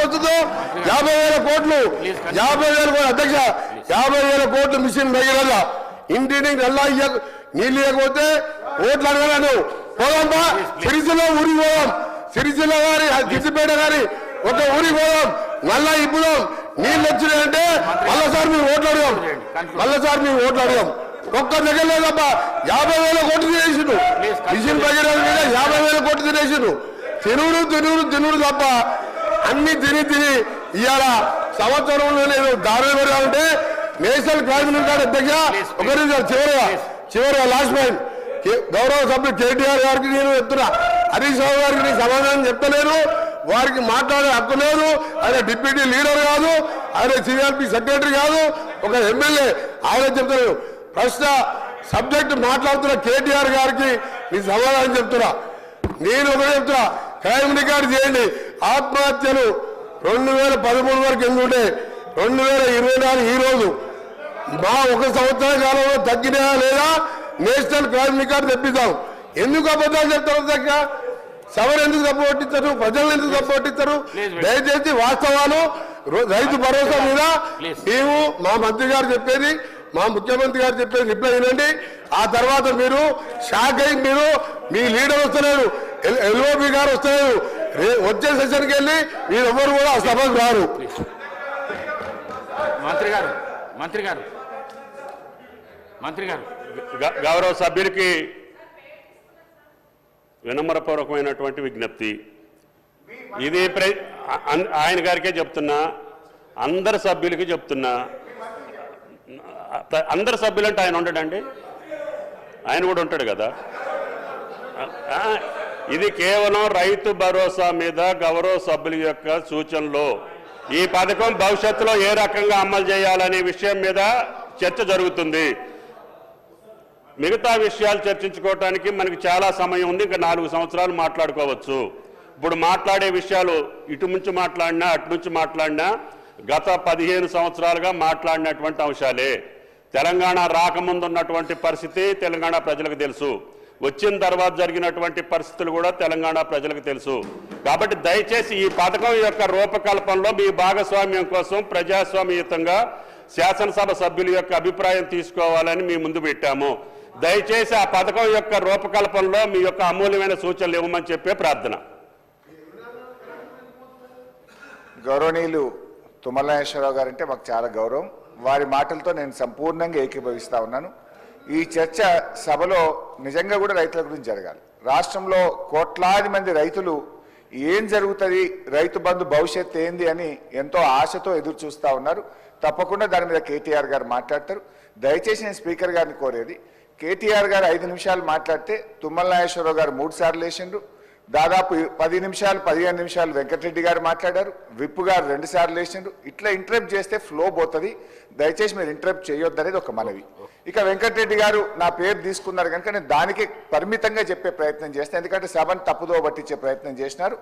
వస్తుందో యాభై వేల కోట్లు యాభై వేల కోట్లు అధ్యక్ష యాభై వేల కోట్లు మిషన్ భగీరథ. ఇంటిని నల్లా నీళ్ళు ఇవ్వకపోతే ఓట్లు అడగలను. పోదాంపా సిరిసిలో ఊరికి పోదాం. సిరిసిల్ల గారి సిరిసిపేట గారి ఒక ఊరికి పోదాం. నల్లా ఇప్పుదాం. నీళ్ళు వచ్చినాయంటే మళ్ళసారి మేము ఓట్లు అడగాం. మళ్ళసారి మేము ఓట్లు అడగాం. ఒక్క దగ్గర లేదబ్బా యాభై వేల కోట్లు తినేసిండు మిషన్ భగీరథ మీద యాభై వేల కోట్లు తినేసిండు తినుడు తినుడు తినుడు తప్ప అన్ని తిని తిని ఇవాళ సంవత్సరంలో దారులు పెడతా ఉంటే నేషనల్ క్రైమ్ కార్డు అధ్యక్ష ఒక నిమిషం చివరిగా చివరిగా లాస్ట్ పాయింట్ గౌరవ సభ్యులు కేటీఆర్ గారికి నేను చెప్తున్నా. హరీష్ రావు గారికి నేను సమాధానం చెప్తలేను వారికి మాట్లాడే హక్కు లేదు. ఆయన డిప్యూటీ లీడర్ కాదు. ఆయన సిఆర్పి సెక్రటరీ కాదు. ఒక ఎమ్మెల్యే. ఆయన చెప్తలేను ప్రశ్న సబ్జెక్ట్ మాట్లాడుతున్న కేటీఆర్ గారికి నేను సమాధానం చెప్తున్నా. నేను ఒకటే చెప్తున్నా. క్రైమ్ రికార్డు చేయండి. ఆత్మహత్యలు రెండు వేల పదమూడు వరకు ఎందుకుంటే రెండు వేల ఇరవై నాలుగు ఈ రోజు. మా ఒక సంవత్సర కాలంలో తగ్గినాయా లేదా? నేషనల్ క్రైమ్ రికార్డు తెప్పిద్దాం. ఎందుకు అబద్ధాలు చెప్తారు దగ్గర సవర్ ఎందుకు తప్పు పట్టిస్తారు ప్రజలను ఎందుకు తప్పు పట్టిస్తారు దయచేసి వాస్తవాలు రైతు భరోసా మీద మేము మా మంత్రి గారు చెప్పేది మా ముఖ్యమంత్రి గారు చెప్పేది రిప్లై వినండి. ఆ తర్వాత మీరు షాక్ అయి మీరు మీ లీడర్ వస్తలేరు. ఎల్ఓపి గారు వస్తలేరు రే- వచ్చే సెషన్కి వెళ్ళి మీరు ఎవరు కూడా ఆ సభకు రారు. మంత్రి గారు మంత్రి గారు మంత్రి గారు. గౌరవ సభ్యులకి వినమ్రపూర్వకమైనటువంటి విజ్ఞప్తి. ఇది ఆయన గారికే చెప్తున్నా అందరి సభ్యులకి చెప్తున్నా. అందరి సభ్యులంటే ఆయన ఉండడండి? ఆయన కూడా ఉంటాడు కదా? ఇది కేవలం రైతు భరోసా మీద గౌరవ సభ్యుల యొక్క సూచనలు. ఈ పథకం భవిష్యత్తులో ఏ రకంగా అమలు చేయాలనే విషయం మీద చర్చ జరుగుతుంది. మిగతా విషయాలు చర్చించుకోవటానికి మనకి చాలా సమయం ఉంది ఇంకా నాలుగు సంవత్సరాలు మాట్లాడుకోవచ్చు. ఇప్పుడు మాట్లాడే విషయాలు ఇటు నుంచి మాట్లాడినా అటు నుంచి మాట్లాడినా గత పదిహేను సంవత్సరాలుగా మాట్లాడినటువంటి అంశాలే. తెలంగాణ రాకముందు ఉన్నటువంటి పరిస్థితి తెలంగాణ ప్రజలకు తెలుసు. వచ్చిన తర్వాత జరిగినటువంటి పరిస్థితులు కూడా తెలంగాణ ప్రజలకు తెలుసు. కాబట్టి దయచేసి ఈ పథకం యొక్క రూపకల్పనలో మీ భాగస్వామ్యం కోసం ప్రజాస్వామ్యయుతంగా శాసనసభ సభ్యుల యొక్క అభిప్రాయం తీసుకోవాలని మీ ముందు పెట్టాము. దయచేసి ఆ పథకం యొక్క రూపకల్పనలో మీ యొక్క అమూల్యమైన సూచనలు ఇవ్వమని చెప్పే ప్రార్థన. గౌరవనీయులు తుమ్మలనేశ్వరరావు గారంటే గారు అంటే మాకు చాలా గౌరవం. వారి మాటలతో నేను సంపూర్ణంగా ఏకీభవిస్తా ఉన్నాను. ఈ చర్చ సభలో నిజంగా కూడా రైతుల గురించి జరగాలి. రాష్ట్రంలో కోట్లాది మంది రైతులు ఏం జరుగుతుంది రైతు బంధు భవిష్యత్ ఏంది అని ఎంతో ఆశతో ఎదురు చూస్తూ ఉన్నారు. తప్పకుండా దాని మీద కేటీఆర్ గారు మాట్లాడతారు. దయచేసి నేను స్పీకర్ గారిని కోరేది కేటీఆర్ గారు ఐదు నిమిషాలు మాట్లాడితే తుమ్మల నాగేశ్వరరావు గారు మూడు సార్లు వేసిండ్రు దాదాపు పది నిమిషాలు పదిహేను నిమిషాలు వెంకటరెడ్డి గారు మాట్లాడారు. విప్పు గారు రెండు సార్లు వేసినారు ఇట్లా ఇంటరప్ట్ చేస్తే ఫ్లో పోతుంది. దయచేసి మీరు ఇంటరప్ట్ చేయొద్దనేది ఒక మనవి. ఇక వెంకటరెడ్డి గారు నా పేరు తీసుకున్నారు కనుక నేను దానికి పరిమితంగా చెప్పే ప్రయత్నం చేస్తాను ఎందుకంటే సభను తప్పుదో పట్టించే ప్రయత్నం చేసినారు.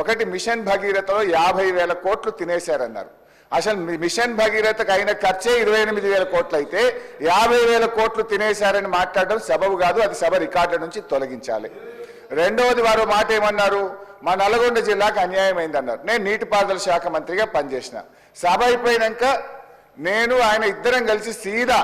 ఒకటి మిషన్ భగీరథలో యాభై వేల కోట్లు తినేశారన్నారు. అసలు మిషన్ భగీరథకు అయిన ఖర్చే ఇరవై ఎనిమిది వేల కోట్లు అయితే యాభై వేల కోట్లు తినేశారని మాట్లాడడం సబబు కాదు అది సభ రికార్డుల నుంచి తొలగించాలి. రెండవది వారు మాట ఏమన్నారు మా నల్గొండ జిల్లాకు అన్యాయం అయిందన్నారు నేను నీటిపారుదల శాఖ మంత్రిగా పనిచేసిన. సభ అయిపోయినాక నేను ఆయన ఇద్దరం కలిసి సీదా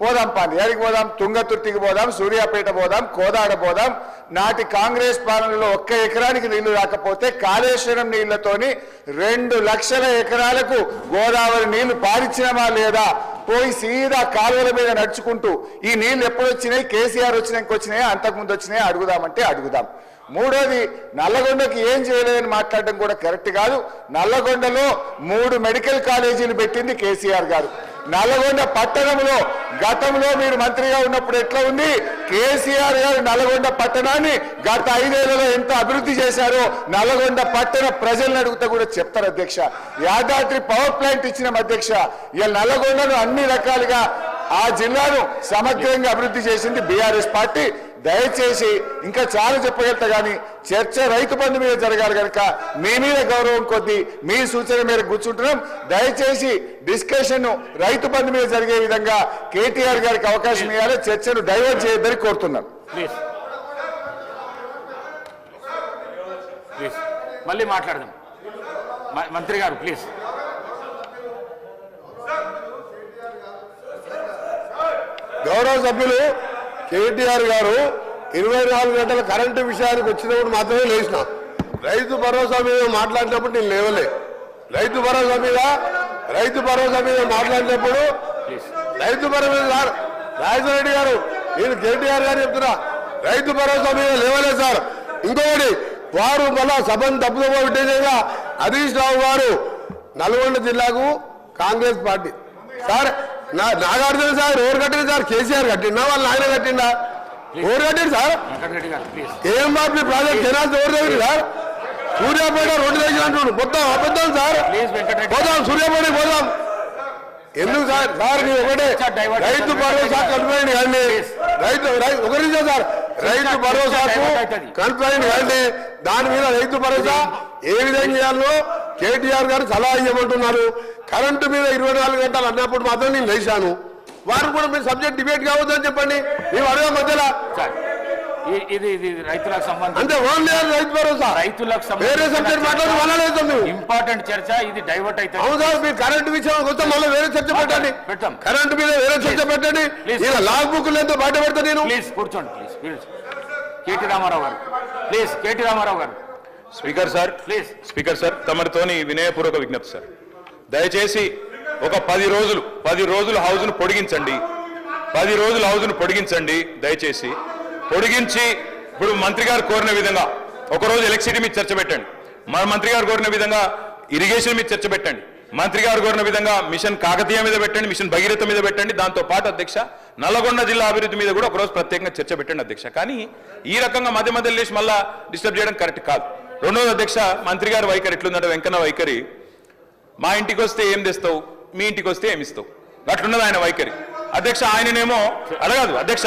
పోదాం పాండి పోదాం? తుంగతుర్తికి పోదాం సూర్యాపేట పోదాం కోదాడ పోదాం. నాటి కాంగ్రెస్ పాలనలో ఒక్క ఎకరానికి నీళ్ళు రాకపోతే కాళేశ్వరం నీళ్ళతోని రెండు లక్షల ఎకరాలకు గోదావరి నీళ్ళు పారిచ్చినమా లేదా? పోయి సీదా కాలువల మీద నడుచుకుంటూ ఈ నీళ్ళు ఎప్పుడు వచ్చినాయి కేసీఆర్ వచ్చినాక వచ్చినాయా? అంతకుముందు వచ్చినాయా? అడుగుదామంటే అడుగుదాం. మూడోది నల్లగొండకి ఏం చేయలేదని మాట్లాడడం కూడా కరెక్ట్ కాదు. నల్లగొండలో మూడు మెడికల్ కాలేజీలు పెట్టింది కేసీఆర్ గారు. నల్లగొండ పట్టణంలో గతంలో మీరు మంత్రిగా ఉన్నప్పుడు ఎట్లా ఉంది? కేసీఆర్ గారు నల్గొండ పట్టణాన్ని గత ఐదేళ్ళలో ఎంత అభివృద్ధి చేశారో నల్గొండ పట్టణ ప్రజలను అడిగితే కూడా చెప్తారు అధ్యక్ష. యాదాద్రి పవర్ ప్లాంట్ ఇచ్చిన అధ్యక్ష. ఇలా నల్గొండను అన్ని రకాలుగా ఆ జిల్లాను సమగ్రంగా అభివృద్ధి చేసింది బీఆర్ఎస్ పార్టీ. దయచేసి ఇంకా చాలా చెప్పగలుగుతా కానీ చర్చ రైతు బంధు మీద జరగాలి కనుక మీ మీద గౌరవం కొద్దీ మీ సూచన మీద కూర్చుంటున్నాం. దయచేసి డిస్కషన్ రైతు బంధు మీద జరిగే విధంగా కేటీఆర్ గారికి అవకాశం ఇవ్వాలి. చర్చను డైవర్ట్ చేయొద్దని కోరుతున్నాం. ప్లీజ్. ప్లీజ్. మళ్ళీ మాట్లాడదాం. మ- మంత్రి గారు ప్లీజ్. గౌరవ సభ్యులు కేటీఆర్ గారు ఇరవై నాలుగు గంటల కరెంటు విషయానికి వచ్చినప్పుడు మాత్రమే లేచిన. రైతు భరోసా మీద మాట్లాడినప్పుడు నేను లేవలే. రైతు భరోసా మీద రైతు భరోసా మీద మాట్లాడినప్పుడు రైతు భరోసా సార్ గారు నేను కేటీఆర్ గారు చెప్తున్నా రైతు భరోసా మీద లేవలే సార్. ఇంకొకటి వారు మళ్ళా సభను తప్పుదోవ విట్టేసేగా హరీష్ రావు గారు నల్గొండ జిల్లాకు కాంగ్రెస్ పార్టీ. సార్ నా నాగార్జున సార్ ఎవరు కట్టింది సార్ కేసీఆర్ కట్టిండా? వాళ్ళ ఆయన కట్టిండా? ఎవరు కట్టింది సార్? గారు ప్లీజ్. కేఎంఆర్పి ప్రాజెక్ట్ కెనాల్స్ ఎవరు దగ్గర సార్ సూర్యాపేట రోడ్డు దగ్గర అంటున్నాడు. మొత్తం అబద్ధం సార్. పోదాం సూర్యాపేట పోదాం. ఎందుకు సార్? సార్ నీ ఒకటే. రైతు భరోసా కన్ఫైన్ కానీ రైతు రై- ఒక నిమిషం సార్ రైతు భరోసాకు. కన్ఫైన్ కానీ దాని మీద రైతు భరోసా ఏ విధంగా చేయాలో కేటీఆర్ గారు సలహా ఇవ్వమంటున్నారు కరెంటు మీద ఇరవై నాలుగు గంటలు అన్నప్పుడు మాత్రం నేను లేచాను. వారు కూడా మీరు సబ్జెక్ట్ డిబేట్ కావద్దని చెప్పండి. మేము అడగ మధ్యలో. ఇది ఇది రైతులకు సంబంధించి రైతు భరోసా. రైతులకు వేరే సబ్జెక్ట్ ఇంపార్టెంట్ చర్చ ఇది డైవర్ట్ అవును సార్ మీరు కరెంటు విషయం మళ్ళీ వేరే చర్చ పెట్టండి. పెడతాం. కరెంటు మీద వేరే చర్చ పెట్టండి. Please. ఇలా లాగ్ బుక్ లేదో బయట పెడతా నేను. ప్లీజ్ కూర్చోండి ప్లీజ్ ప్లీజ్ కేటీ రామారావు గారు. ప్లీజ్ కేటీ రామారావు గారు. Speaker sir please speaker sir తమరితోని వినయపూర్వక విజ్ఞప్తి సార్. దయచేసి ఒక పది రోజులు పది రోజులు హౌస్ను పొడిగించండి. పది రోజులు హౌస్ను పొడిగించండి దయచేసి. పొడిగించి ఇప్పుడు మంత్రి గారు కోరిన విధంగా ఒక రోజు ఎలక్ట్రిసిటీ మీద చర్చ పెట్టండి. మన మంత్రి గారు కోరిన విధంగా ఇరిగేషన్ మీద చర్చ పెట్టండి. మంత్రి గారు కోరిన విధంగా మిషన్ కాకతీయ మీద పెట్టండి మిషన్ భగీరథ మీద పెట్టండి. దాంతో పాటు అధ్యక్ష నల్లగొండ జిల్లా అభివృద్ధి మీద కూడా ఒకరోజు ప్రత్యేకంగా చర్చ పెట్టండి అధ్యక్ష. కానీ ఈ రకంగా మధ్య మధ్యలో లేచి మళ్ళా డిస్టర్బ్ చేయడం కరెక్ట్ కాదు. రెండోది అధ్యక్ష మంత్రి గారి వైఖరి ఎట్లుందంటే వెంకన్న వైఖరి. మా ఇంటికి వస్తే ఏం తెస్తావు? మీ ఇంటికి వస్తే ఏమి ఇస్తావు? అట్లున్నది ఆయన వైఖరి. అధ్యక్ష ఆయననేమో అడగదు అధ్యక్ష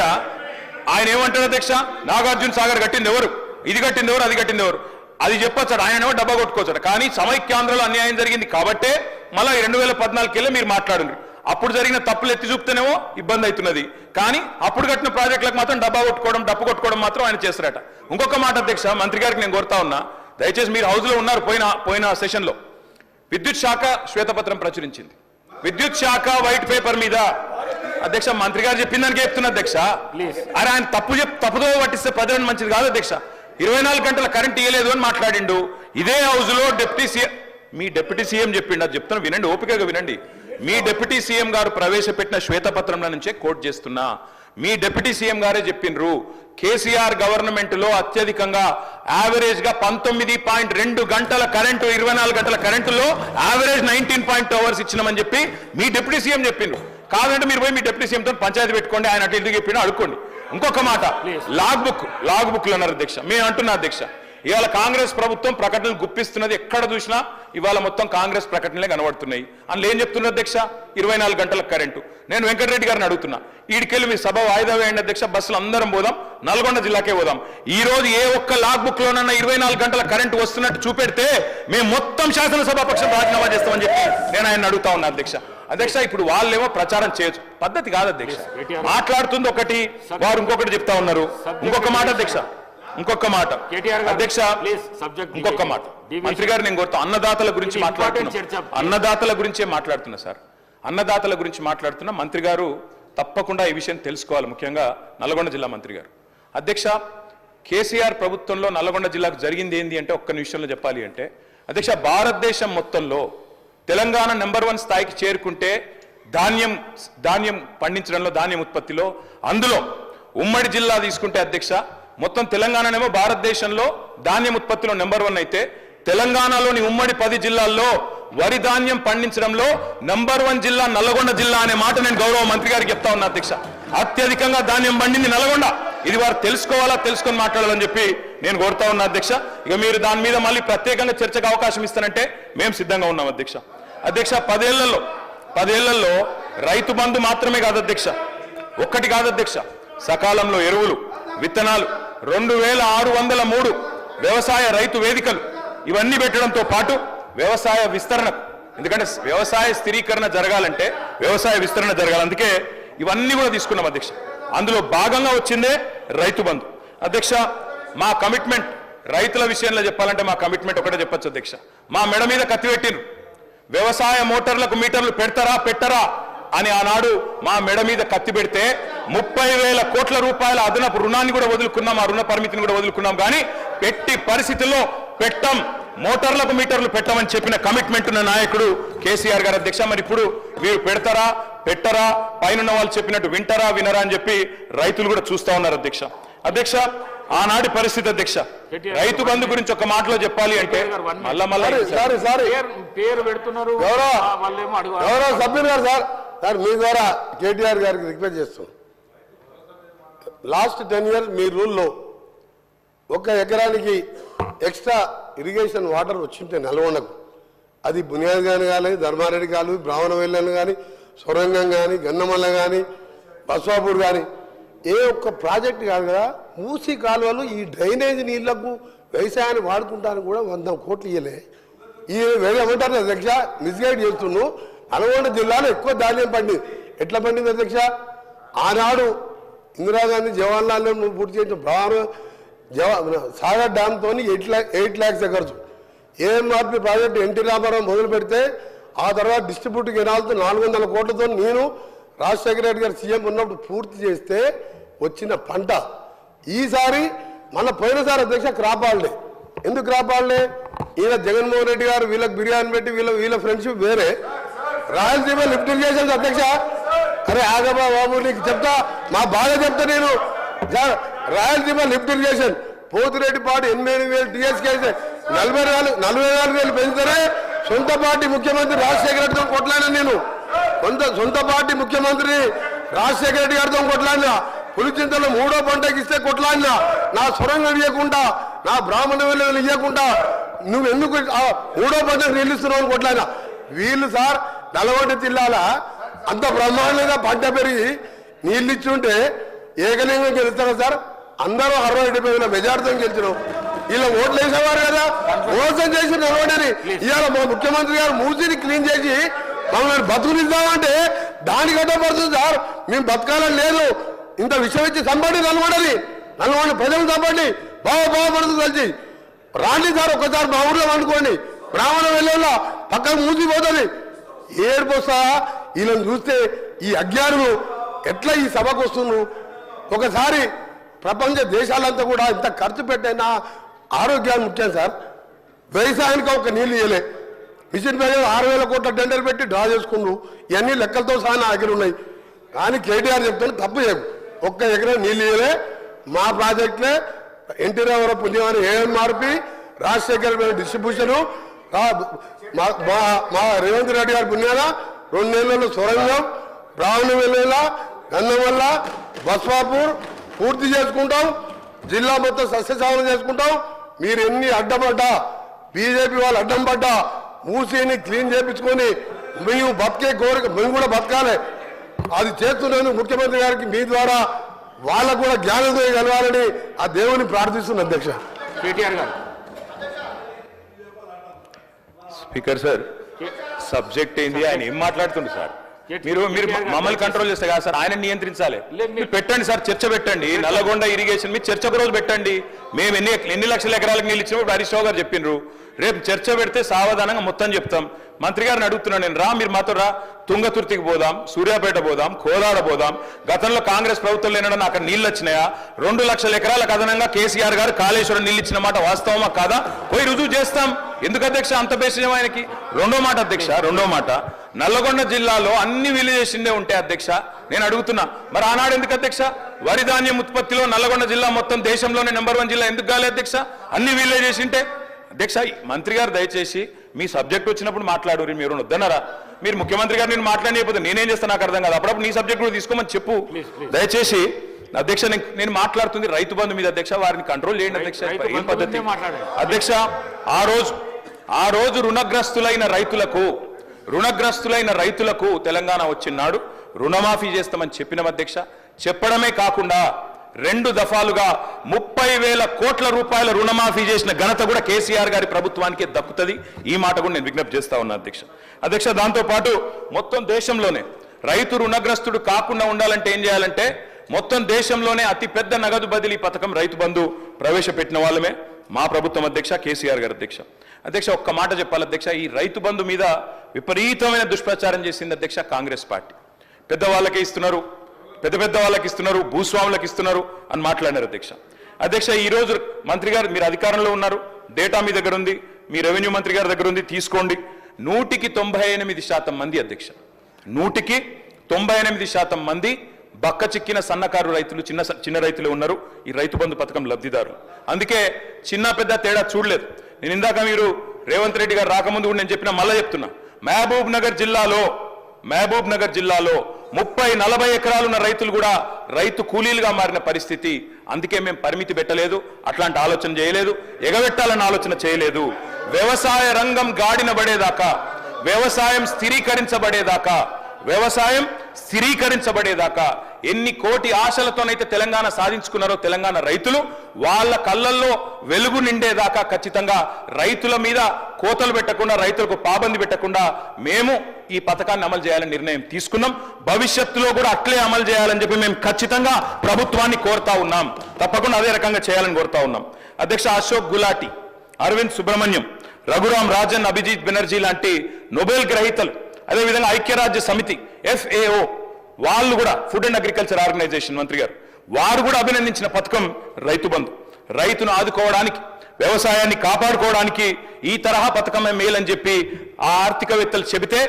ఆయన ఏమంటాడు అధ్యక్ష? నాగార్జున సాగర్ కట్టింది ఎవరు? ఇది కట్టింది ఎవరు? అది కట్టింది ఎవరు? అది చెప్పొచ్చాడు ఆయనేమో డబ్బా కొట్టుకోవచ్చాడు కానీ సమైక్యాంధ్రలో అన్యాయం జరిగింది కాబట్టే మళ్ళీ రెండు వేల పద్నాలుగుకెళ్ళి మీరు మాట్లాడండి అప్పుడు జరిగిన తప్పులు ఎత్తి చూపుతేనేమో ఇబ్బంది అవుతున్నది. కానీ అప్పుడు కట్టిన ప్రాజెక్టులకు మాత్రం డబ్బా కొట్టుకోవడం డప్పు కొట్టుకోవడం మాత్రం ఆయన చేస్తారట. ఇంకొక మాట అధ్యక్ష మంత్రి గారికి నేను కోరుతా ఉన్నా. దయచేసి మీరు హౌస్లో ఉన్నారు పోయిన పోయిన సెషన్లో విద్యుత్ శాఖ శ్వేతపత్రం ప్రచురించింది. విద్యుత్ శాఖ వైట్ పేపర్ మీద. అధ్యక్ష మంత్రి గారు చెప్పిందానికి చెప్తున్నా అధ్యక్ష. అరే ఆయన తప్పు చెప్ తప్పుదో పట్టిస్తే ప్రజలకు మంచిది కాదు అధ్యక్ష. ఇరవై నాలుగు గంటల కరెంట్ ఇవ్వలేదు అని మాట్లాడిండు. ఇదే హౌస్లో డిప్యూటీ సీఎం మీ డిప్యూటీ సీఎం చెప్పిండు. అది చెప్తున్నా వినండి ఓపికగా వినండి. మీ డిప్యూటీ సీఎం గారు ప్రవేశపెట్టిన శ్వేతపత్రంలో నుంచే కోట్ చేస్తున్నా. మీ డిప్యూటీ సీఎం గారే చెప్పిండ్రు. కేసీఆర్ గవర్నమెంట్లో అత్యధికంగా యావరేజ్గా పంతొమ్మిది పాయింట్ రెండు గంటల కరెంటు ఇరవై నాలుగు గంటల కరెంటులో average nineteen point two hours ఇచ్చినామని చెప్పి మీ డిప్యూటీ సీఎం చెప్పిండ్రు. కాదంటే మీరు పోయి మీ డిప్యూటీ సీఎం తో పంచాయతీ పెట్టుకోండి ఆయన అటు ఎందుకు చెప్పిండో అడుక్కోండి. ఇంకొక మాట. లాగ్ బుక్ లాగ్ బుక్లు అన్నారు అధ్యక్ష మేము అంటున్నా అధ్యక్ష. ఇవాళ కాంగ్రెస్ ప్రభుత్వం ప్రకటనలు గుప్పిస్తున్నది ఎక్కడ చూసినా ఇవాళ మొత్తం కాంగ్రెస్ ప్రకటనలే కనబడుతున్నాయి. అందులో ఏం చెప్తున్నారు అధ్యక్ష? ఇరవై నాలుగు గంటల కరెంటు. నేను వెంకటరెడ్డి గారిని అడుగుతున్నా. ఈడికెళ్ళి మీ సభ వాయిదా వేయండి అధ్యక్ష బస్సులు అందరం పోదాం నల్గొండ జిల్లాకే పోదాం. ఈ రోజు ఏ ఒక్క లాగ్ బుక్ లోనన్నా ఇరవై నాలుగు గంటల కరెంటు వస్తున్నట్టు చూపెడితే మేము మొత్తం శాసనసభాపక్షం రాజీనామా చేస్తామని చెప్పి నేను ఆయన అడుగుతా ఉన్నా అధ్యక్ష. అధ్యక్ష ఇప్పుడు వాళ్ళేమో ప్రచారం చేయొచ్చు. పద్ధతి కాదు అధ్యక్ష. మాట్లాడుతుంది ఒకటి వారు ఇంకొకటి చెప్తా ఉన్నారు. ఇంకొక మాట అధ్యక్ష. ఇంకొక మాట. కేటీఆర్ అధ్యక్ష ఇంకొక మాట. మంత్రి గారు నేను కోరుతా అన్నదాతల గురించి మాట్లాడుతున్నా. అన్నదాతల గురించే మాట్లాడుతున్నా సార్. అన్నదాతల గురించి మాట్లాడుతున్నా మంత్రి గారు తప్పకుండా ఈ విషయం తెలుసుకోవాలి ముఖ్యంగా నల్గొండ జిల్లా మంత్రి గారు. అధ్యక్ష కేసీఆర్ ప్రభుత్వంలో నల్గొండ జిల్లాకు జరిగింది ఏంది అంటే ఒక్క నిమిషంలో చెప్పాలి అంటే అధ్యక్ష భారతదేశం మొత్తంలో తెలంగాణ నెంబర్ వన్ స్థాయికి చేరుకుంటే ధాన్యం ధాన్యం పండించడంలో ధాన్యం ఉత్పత్తిలో అందులో ఉమ్మడి జిల్లా తీసుకుంటే అధ్యక్ష మొత్తం తెలంగాణనేమో భారతదేశంలో ధాన్యం ఉత్పత్తిలో నెంబర్ వన్ అయితే తెలంగాణలోని ఉమ్మడి పది జిల్లాల్లో వరి ధాన్యం పండించడంలో నంబర్ వన్ జిల్లా నల్లగొండ జిల్లా అనే మాట నేను గౌరవ మంత్రి గారికి చెప్తా ఉన్నా అధ్యక్ష. అత్యధికంగా ధాన్యం పండింది నల్గొండ. ఇది వారు తెలుసుకోవాలా తెలుసుకొని మాట్లాడాలని చెప్పి నేను కోరుతా ఉన్నా అధ్యక్ష. ఇక మీరు దాని మీద మళ్ళీ ప్రత్యేకంగా చర్చకు అవకాశం ఇస్తానంటే మేము సిద్ధంగా ఉన్నాం అధ్యక్ష. అధ్యక్ష పదేళ్ళలో పదేళ్ళలో రైతు బంధు మాత్రమే కాదు అధ్యక్ష. ఒక్కటి కాదు అధ్యక్ష. సకాలంలో ఎరువులు విత్తనాలు. రెండు వేల ఆరు వందల మూడు వ్యవసాయ రైతు వేదికలు. ఇవన్నీ పెట్టడంతో పాటు వ్యవసాయ విస్తరణ. ఎందుకంటే వ్యవసాయ స్థిరీకరణ జరగాలంటే వ్యవసాయ విస్తరణ జరగాలి. అందుకే ఇవన్నీ కూడా తీసుకున్నాం అధ్యక్ష. అందులో భాగంగా వచ్చిందే రైతు బంధు. అధ్యక్ష మా కమిట్మెంట్ రైతుల విషయంలో చెప్పాలంటే మా కమిట్మెంట్ ఒకటే చెప్పొచ్చు అధ్యక్ష. మా మెడ మీద కత్తి పెట్టిండ్రు. వ్యవసాయ మోటార్లకు మీటర్లు పెడతారా పెట్టరా? అని ఆనాడు మా మెడ మీద కత్తి పెడితే ముప్పై వేల కోట్ల రూపాయల అదనపు రుణాన్ని కూడా వదులుకున్నాం ఆ రుణ పరిమితిని కూడా వదులుకున్నాం. కానీ పెట్టి పరిస్థితుల్లో పెట్టం మోటార్లకు మీటర్లు పెట్టమని చెప్పిన కమిట్మెంట్ ఉన్న నాయకుడు కేసీఆర్ గారు అధ్యక్ష. మరి ఇప్పుడు వీరు పెడతారా పెట్టరా పైన వాళ్ళు చెప్పినట్టు వింటారా వినరా అని చెప్పి రైతులు కూడా చూస్తా ఉన్నారు అధ్యక్ష. అధ్యక్ష ఆనాటి పరిస్థితి అధ్యక్ష. రైతు బంధు గురించి ఒక మాటలో చెప్పాలి అంటే మళ్ళా మళ్ళా సారీ సారీ? పేరు పెడుతున్నారు. సభ్యులు గారు సార్. సార్ మీ ద్వారా కేటీఆర్ గారికి రిక్వెస్ట్ చేస్తాం. లాస్ట్ టెన్ ఇయర్స్ మీ రూల్లో ఒక ఎకరానికి ఎక్స్ట్రా ఇరిగేషన్ వాటర్ వచ్చింటే నల్గొండకు. అది బునియాద్ కానీ కానీ ధర్మారెడ్డి కాలు బ్రాహ్మణ వెళ్ళను కానీ సొరంగం కానీ గన్నమల్ల కానీ బస్వాపూర్ కానీ ఏ ఒక్క ప్రాజెక్ట్ కాదు కదా మూసి కాలువలు ఈ డ్రైనేజ్ నీళ్ళకు వ్యవసాయాన్ని వాడుకుంటానికి కూడా వంద కోట్లు ఇయ్యలే. ఈ వేరే ఏమంటారు అధ్యక్ష మిస్గైడ్ చేస్తున్నావు. నల్గొండ జిల్లాలో ఎక్కువ ధాన్యం పండింది ఎట్లా పండింది అధ్యక్ష? ఆనాడు ఇందిరాగాంధీ జవహర్లాల్ నెహ్రూ పూర్తి చేసిన ప్రధాన జవా Sagar డ్యామ్తో eight lakh eight lakhs acres. AMRP project NT Ramarao మొదలు పెడితే ఆ తర్వాత డిస్ట్రిబ్యూట్ కెనాల్తో నాలుగు వందల కోట్లతో నేను రాజశేఖర రెడ్డి గారు సీఎం ఉన్నప్పుడు పూర్తి చేస్తే వచ్చిన పంట. ఈసారి మన పోయినసారి అధ్యక్ష క్రాప్ హాలిడే. ఎందుకు క్రాప్ హాలిడే? ఈయన జగన్మోహన్ రెడ్డి గారు వీళ్ళకి బిర్యానీ పెట్టి వీళ్ళ వీళ్ళ ఫ్రెండ్షిప్ వేరే. రాయలసీమ లిఫ్ట్ ఇరిగేషన్ అధ్యక్ష. అరే ఆగబా బాబు నీకు చెప్తా. మా బాధ చెప్తా నేను. Rayalaseema lift irrigation. పోతిరెడ్డి పాటు ఎనిమిది వేలు టీఎస్కే నలభై నాలుగు నలభై నాలుగు వేలు పెంచుతారే? సొంత పార్టీ ముఖ్యమంత్రి రాజశేఖర రెడ్డితో కొట్లాడినా నేను. సొంత సొంత పార్టీ ముఖ్యమంత్రి రాజశేఖర రెడ్డి గారితో కొట్లాడినా. పులిచింతలు మూడో పంటకి ఇస్తే కొట్లాడినా. నా సొరంగం ఇవ్వకుండా నా బ్రాహ్మణ వెళ్ళలు ఇవ్వకుండా నువ్వు ఎందుకు ఆ మూడో పంటకు నిలుస్తున్నావు అని కొట్లాడినా. వీళ్ళు సార్ నల్గొండ జిల్లాల అంత బ్రహ్మాండంగా పంట పెరిగి నీళ్ళు ఇచ్చుంటే ఏకలింగం గెలుస్తారా సార్? అందరూ అరవై డెబ్బై వేల మెజార్టీతో గెలిచినాం. ఇలా ఓట్లు వేసేవారు కదా. మోసం చేసి నల్గొండని ఇవాళ మా ముఖ్యమంత్రి గారు మూసిని క్లీన్ చేసి మమ్మల్ని బతుకునిద్దామంటే దానికి అడ్డపడుతుంది సార్. మేము బతకాలని లేదు. ఇంత విషయం ఇచ్చి చంపండి నల్గొండని. నల్గొండ ప్రజలు చంపండి. బాగా బాగుపడుతుంది కలిసి. రాండి సార్ ఒక్కసారి మా ఊర్లో అనుకోండి. బ్రాహ్మణ వెళ్ళేలా పక్కకు మూసిపోతుంది ఏడుపు వస్తా వీళ్ళని చూస్తే ఈ అజ్ఞానులు ఎట్లా ఈ సభకు వస్తున్నారు? ఒకసారి ప్రపంచ దేశాలంతా కూడా ఇంత ఖర్చు పెట్టైనా ఆరోగ్యాన్ని ముఖ్యం సార్. వ్యవసాయానికి ఒక నీళ్ళు ఇవ్వలే మిషన్ మీద ఆరు వేల కోట్ల టెండర్ పెట్టి డ్రా చేసుకున్నారు ఇవన్నీ లెక్కలతో సహా నా దగ్గర ఉన్నాయి. కానీ కేటీఆర్ చెప్తాను తప్పు చేయకు. ఒక్క ఎకరం నీళ్ళు ఇవ్వలే మా ప్రాజెక్టులే ఎన్టీ రామారావు పుణ్యమని ఏఎంఆర్పి రాజశేఖర్ డిస్ట్రిబ్యూషను మా- మా మా రేవంత్ రెడ్డి గారి పుణ్యాల రెండు నెలల్లో సొరంగం బ్రాహ్మణ వెళ్ళేలా గంధమల్ల బస్వాపూర్ పూర్తి చేసుకుంటాం జిల్లా మొత్తం సస్యశామనం చేసుకుంటాం. మీరు ఎన్ని అడ్డపడ్డా బీజేపీ వాళ్ళు అడ్డం పడ్డా మూసీని క్లీన్ చేపించుకొని మేము బతికే కోరిక మేము కూడా బతకాలి. అది చేస్తున్నాను ముఖ్యమంత్రి గారికి మీ ద్వారా వాళ్ళకు కూడా జ్ఞానం కలగాలని ఆ దేవుని ప్రార్థిస్తున్న అధ్యక్ష. కేటీఆర్ గారు. స్పీకర్ సార్ సబ్జెక్ట్ ఏంది? ఆయన ఏం మాట్లాడుతుండ్రు సార్? మీరు మీరు మమ్మల్ని కంట్రోల్ చేస్తే కాదు సార్ ఆయన నియంత్రించాలి. మీరు పెట్టండి సార్ చర్చ పెట్టండి. నల్లగొండ ఇరిగేషన్ మీరు చర్చ ఒక రోజు పెట్టండి. మేము ఎన్ని ఎన్ని లక్షల ఎకరాలకు నీళ్ళు ఇచ్చినప్పుడు హరీష్ రావు గారు చెప్పిండ్రు. రేపు చర్చ పెడితే సావధానంగా మొత్తం చెప్తాం. మంత్రి గారిని అడుగుతున్నాను నేను. రా మీరు మాతో రా. తుంగతుర్తికి పోదాం సూర్యాపేట పోదాం కోదాడ పోదాం. గతంలో కాంగ్రెస్ ప్రభుత్వం లేనడం అక్కడ నీళ్ళు వచ్చినాయా? రెండు లక్షల ఎకరాల కథనంగా కేసీఆర్ గారు కాళేశ్వరం నీళ్ళు ఇచ్చిన మాట వాస్తవమా కాదా? పోయి రుజువు చేస్తాం. ఎందుకు అధ్యక్ష? అంత బేసిజం ఆయనకి. రెండో మాట అధ్యక్ష రెండో మాట. నల్లగొండ జిల్లాలో అన్ని విలేజెసిండే ఉంటాయి అధ్యక్ష నేను అడుగుతున్నా. మరి ఆనాడు ఎందుకు అధ్యక్ష? వరి ధాన్యం ఉత్పత్తిలో నల్లగొండ జిల్లా మొత్తం దేశంలోనే నెంబర్ వన్ జిల్లా ఎందుకు కాలే అధ్యక్ష? అన్ని విలేజెస్ ఉంటే అధ్యక్ష మంత్రి గారు దయచేసి మీ సబ్జెక్ట్ వచ్చినప్పుడు మాట్లాడు మీరు వద్దన్నారా మీరు ముఖ్యమంత్రి గారు నేను మాట్లాడలేకపోతే నేనేం చేస్తాను నాకు అర్థం కాదు. అప్పుడప్పుడు నీ సబ్జెక్ట్ కూడా తీసుకోమని చెప్పు. దయచేసి అధ్యక్ష నేను- మాట్లాడుతుంది రైతు బంధు మీద అధ్యక్ష వారిని కంట్రోల్ చేయండి అధ్యక్ష. ఏం పద్ధతి. అధ్యక్ష ఆ రోజు ఆ రోజు రుణగ్రస్తులైన రైతులకు రుణగ్రస్తులైన రైతులకు తెలంగాణ వచ్చినాడు. రుణమాఫీ చేస్తామని చెప్పిన అధ్యక్ష. చెప్పడమే కాకుండా రెండు దఫాలుగా ముప్పై వేల కోట్ల రూపాయల రుణమాఫీ చేసిన ఘనత కూడా కేసీఆర్ గారి ప్రభుత్వానికే దక్కుతుంది. ఈ మాట కూడా నేను విజ్ఞప్తి చేస్తా ఉన్నా అధ్యక్ష. అధ్యక్ష దాంతో పాటు మొత్తం దేశంలోనే రైతు రుణగ్రస్తుడు కాకుండా ఉండాలంటే ఏం చేయాలంటే మొత్తం దేశంలోనే అతిపెద్ద నగదు బదిలీ పథకం రైతు బంధు ప్రవేశపెట్టిన వాళ్ళమే మా ప్రభుత్వం అధ్యక్ష కేసీఆర్ గారు అధ్యక్ష. అధ్యక్ష ఒక్క మాట చెప్పాలి అధ్యక్ష. ఈ రైతు బంధు మీద విపరీతమైన దుష్ప్రచారం చేసింది అధ్యక్ష కాంగ్రెస్ పార్టీ. పెద్దవాళ్ళకే ఇస్తున్నారు పెద్ద పెద్ద వాళ్ళకి ఇస్తున్నారు భూస్వాములకు ఇస్తున్నారు అని మాట్లాడినారు అధ్యక్ష. అధ్యక్ష ఈ రోజు మంత్రి గారు మీరు అధికారంలో ఉన్నారు డేటా మీ దగ్గర ఉంది మీ రెవెన్యూ మంత్రి గారి దగ్గర ఉంది తీసుకోండి. నూటికి తొంభై ఎనిమిది శాతం మంది అధ్యక్ష. నూటికి తొంభై ఎనిమిది శాతం మంది బక్క చిక్కిన సన్నకారు రైతులు చిన్న చిన్న రైతులు ఉన్నారు ఈ రైతు బంధు పథకం లబ్ధిదారులు. అందుకే చిన్న పెద్ద తేడా చూడలేదు. నేను ఇందాక మీరు రేవంత్ రెడ్డి గారు రాకముందు కూడా నేను చెప్పిన మళ్ళీ చెప్తున్నా. మహబూబ్ నగర్ జిల్లాలో మహబూబ్ నగర్ జిల్లాలో ముప్పై నలభై ఎకరాలున్న రైతులు కూడా రైతు కూలీలుగా మారిన పరిస్థితి. అందుకే మేము పరిమితి పెట్టలేదు అట్లాంటి ఆలోచన చేయలేదు ఎగబెట్టాలన్న ఆలోచన చేయలేదు. వ్యవసాయ రంగం గాడిన పడేదాకా వ్యవసాయం స్థిరీకరించబడేదాకా వ్యవసాయం స్థిరీకరించబడేదాకా ఎన్ని కోటి ఆశలతోనైతే తెలంగాణ సాధించుకున్నారో తెలంగాణ రైతులు వాళ్ళ కళ్ళల్లో వెలుగు నిండేదాకా ఖచ్చితంగా రైతుల మీద కోతలు పెట్టకుండా రైతులకు పాబంది పెట్టకుండా మేము ఈ పథకాన్ని అమలు చేయాలని నిర్ణయం తీసుకున్నాం. భవిష్యత్తులో కూడా అట్లే అమలు చేయాలని చెప్పి మేము ఖచ్చితంగా ప్రభుత్వాన్ని కోరుతా ఉన్నాం. తప్పకుండా అదే రకంగా చేయాలని కోరుతా ఉన్నాం. అధ్యక్ష అశోక్ గులాటి అరవింద్ సుబ్రహ్మణ్యం రఘురాం రాజన్ అభిజిత్ బెనర్జీ లాంటి నొబెల్ గ్రహీతలు అదేవిధంగా ఐక్యరాజ్య సమితి ఎఫ్ఏఓ వాళ్ళు కూడా ఫుడ్ అండ్ అగ్రికల్చర్ ఆర్గనైజేషన్ మంత్రి గారు వారు కూడా అభినందించిన పథకం రైతు బంధు. రైతును ఆదుకోవడానికి వ్యవసాయాన్ని కాపాడుకోవడానికి ఈ తరహా పథకమే మేలని చెప్పి ఆ ఆర్థికవేత్తలు చెబితే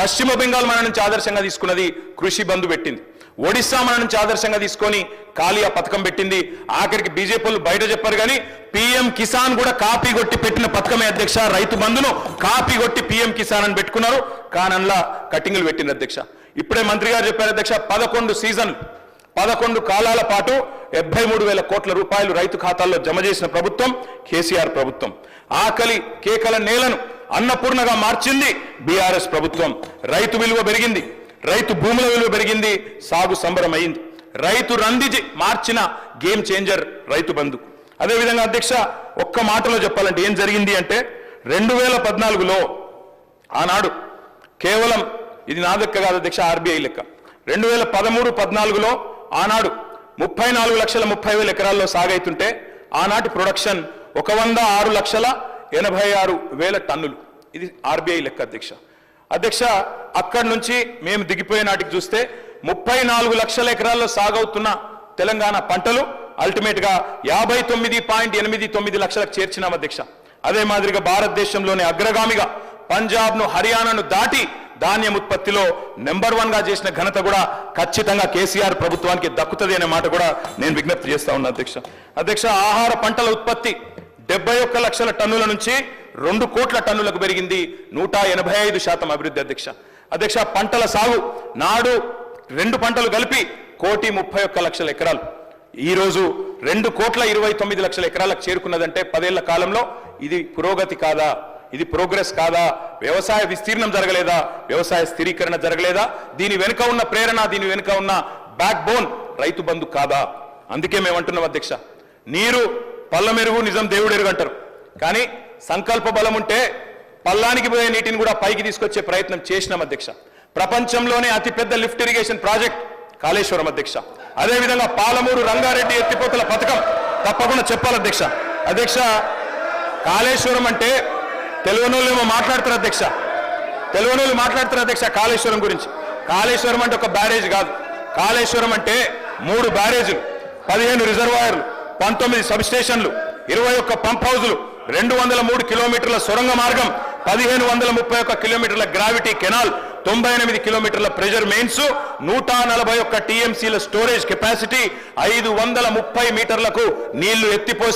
పశ్చిమ బెంగాల్ మన నుంచి ఆదర్శంగా తీసుకున్నది కృషి బంధు పెట్టింది. ఒడిస్సా మన నుంచి ఆదర్శంగా తీసుకొని ఖాళీ ఆ పథకం పెట్టింది. ఆఖరికి బీజేపీలు బయట చెప్పారు కానీ పిఎం కిసాన్ కూడా కాపీ కొట్టి పెట్టిన పథకమే అధ్యక్ష. రైతు బంధును కాపీ కొట్టి పిఎం కిసాన్ అని పెట్టుకున్నారు. కానన్లా కటింగ్లు పెట్టింది అధ్యక్ష. ఇప్పుడే మంత్రి గారు చెప్పారు అధ్యక్ష పదకొండు సీజన్లు పదకొండు కాలాల పాటు డెబ్బై మూడు వేల కోట్ల రూపాయలు రైతు ఖాతాల్లో జమ చేసిన ప్రభుత్వం కేసీఆర్ ప్రభుత్వం. ఆకలి కేకల నేలను అన్నపూర్ణగా మార్చింది బీఆర్ఎస్ ప్రభుత్వం. రైతు విలువ పెరిగింది రైతు భూముల విలువ పెరిగింది సాగు సంబరం అయింది రైతు రంది మార్చిన గేమ్ చేంజర్ రైతు బంధు. అదేవిధంగా అధ్యక్ష ఒక్క మాటలో చెప్పాలంటే ఏం జరిగింది అంటే రెండు వేల పద్నాలుగులో ఆనాడు కేవలం ఇది నా లెక్క కాదు అధ్యక్ష ఆర్బీఐ లెక్క. రెండు వేల పదమూడు పద్నాలుగులో ఆనాడు ముప్పై నాలుగు లక్షల ముప్పై వేల ఎకరాల్లో సాగైతుంటే ఆనాటి ప్రొడక్షన్ ఒక వంద ఆరు లక్షల ఎనభై ఆరు వేల టన్నులు. ఇది ఆర్బీఐ లెక్క అధ్యక్ష అధ్యక్ష అక్కడి నుంచి మేము దిగిపోయే నాటికి చూస్తే ముప్పై నాలుగు లక్షల ఎకరాల్లో సాగవుతున్న తెలంగాణ పంటలు అల్టిమేట్గా యాభై తొమ్మిది పాయింట్ ఎనిమిది తొమ్మిది లక్షలకు చేర్చినాం అధ్యక్ష. అదే మాదిరిగా భారతదేశంలోనే అగ్రగామిగా పంజాబ్ను హర్యానాను దాటి ధాన్యం ఉత్పత్తిలో నెంబర్ వన్గా చేసిన ఘనత కూడా ఖచ్చితంగా కేసీఆర్ ప్రభుత్వానికి దక్కుతుంది అనే మాట కూడా నేను విజ్ఞప్తి చేస్తా ఉన్నా అధ్యక్ష. అధ్యక్ష ఆహార పంటల ఉత్పత్తి డెబ్బై ఒక్క లక్షల టన్నుల నుంచి రెండు కోట్ల టన్నులకు పెరిగింది నూట ఎనభై ఐదు శాతం అభివృద్ధి అధ్యక్ష. అధ్యక్ష పంటల సాగు నాడు రెండు పంటలు కలిపి కోటి ముప్పై ఒక్క లక్షల ఎకరాలు. ఈ రోజు రెండు కోట్ల ఇరవై తొమ్మిది లక్షల ఎకరాలకు చేరుకున్నదంటే పదేళ్ళ కాలంలో ఇది పురోగతి కాదా? ఇది ప్రోగ్రెస్ కాదా? వ్యవసాయ విస్తీర్ణం జరగలేదా? వ్యవసాయ స్థిరీకరణ జరగలేదా? దీని వెనుక ఉన్న ప్రేరణ దీని వెనుక ఉన్న బ్యాక్ బోన్ రైతు బంధు కాదా? అందుకే మేము అంటున్నాం అధ్యక్ష. నీరు పల్ల మెరుగు నిజం దేవుడు అంటారు కానీ సంకల్ప బలం ఉంటే పల్లానికి పోయే నీటిని కూడా పైకి తీసుకొచ్చే ప్రయత్నం చేసినాం అధ్యక్ష. ప్రపంచంలోనే అతిపెద్ద లిఫ్ట్ ఇరిగేషన్ ప్రాజెక్ట్ కాళేశ్వరం అధ్యక్ష. అదేవిధంగా పాలమూరు రంగారెడ్డి ఎత్తిపోతల పథకం తప్పకుండా చెప్పాలి అధ్యక్ష. అధ్యక్ష కాళేశ్వరం అంటే తెలుగునోళ్ళు ఏమో మాట్లాడతారు అధ్యక్ష. తెలుగునోళ్ళు మాట్లాడతారు అధ్యక్ష కాళేశ్వరం గురించి. కాళేశ్వరం అంటే ఒక బ్యారేజ్ కాదు. కాళేశ్వరం అంటే మూడు బ్యారేజీలు పదిహేను రిజర్వాయర్లు పంతొమ్మిది సబ్ స్టేషన్లు ఇరవై ఒక్క పంప్ హౌజులు రెండు వందల మూడు కిలోమీటర్ల సొరంగ మార్గం పదిహేను వందల ముప్పై ఒక్క కిలోమీటర్ల గ్రావిటీ కెనాల్ తొంభై ఎనిమిది కిలోమీటర్ల ప్రెజర్ మెయిన్స్ నూట నలభై ఒక్క టీఎంసీల స్టోరేజ్ కెపాసిటీ ఐదు వందల ముప్పై మీటర్లకు నీళ్ళు ఎత్తిపోసి